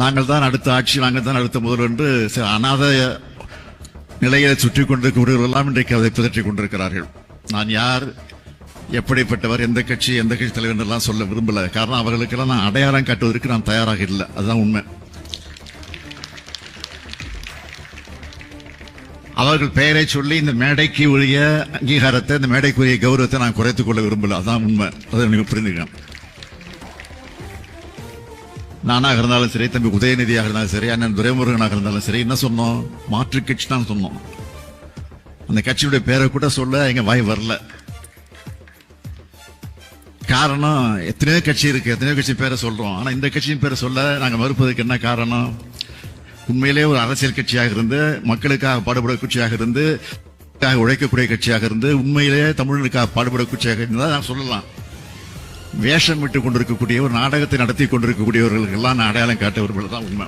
நாங்கள் தான் அடுத்த ஆட்சி நாங்கள் தான் அடுத்த முதல் என்று சில அநாத நிலையை சுற்றி கொண்டிருக்கிறவர்களெல்லாம் இன்றைக்கு அதை பிதற்றி கொண்டிருக்கிறார்கள். நான் யார் எப்படிப்பட்டவர் எந்த கட்சி எந்த கட்சி தலைவர் எல்லாம் சொல்ல விரும்பல. காரணம் அவர்களுக்கெல்லாம் நான் அடையாளம் காட்டுவதற்கு நான் தயாராக இல்லை. அதுதான் உண்மை. அவர்கள் பெயரை சொல்லி இந்த மேடைக்கு உரிய அங்கீகாரத்தை இந்த மேடைக்குரிய கௌரவத்தை நான் குறைத்துக் கொள்ள விரும்பல. அதான் உண்மை. அதை நீங்க புரிந்துக்கணும் நானாக இருந்தாலும் சரி தம்பி உதயநிதியாக இருந்தாலும் சரி அண்ணன் துரைமுருகனாக இருந்தாலும் சரி என்ன சொன்னோம்? மாற்று கட்சி தான் சொன்னோம். அந்த கட்சியுடைய பேரை கூட சொல்ல எங்க வாய் வரல. காரணம் எத்தனையோ கட்சி இருக்கு எத்தனையோ கட்சி பேரை சொல்றோம். ஆனா இந்த கட்சியின் பேரை சொல்ல நாங்க மறுப்பதற்கு என்ன காரணம்? உண்மையிலே ஒரு அரசியல் கட்சியாக இருந்து மக்களுக்காக பாடுபட கட்சியாக இருந்து உழைக்கக்கூடிய கட்சியாக இருந்து உண்மையிலே தமிழனுக்காக பாடுபட கட்சியாக இருந்தால் நான் சொல்லலாம். வேஷம் விட்டு கொண்டிருக்கக்கூடிய ஒரு நாடகத்தை நடத்தி கொண்டிருக்கக்கூடியவர்களுக்கெல்லாம் நான் அடையாளம் காட்ட தான் உண்மை.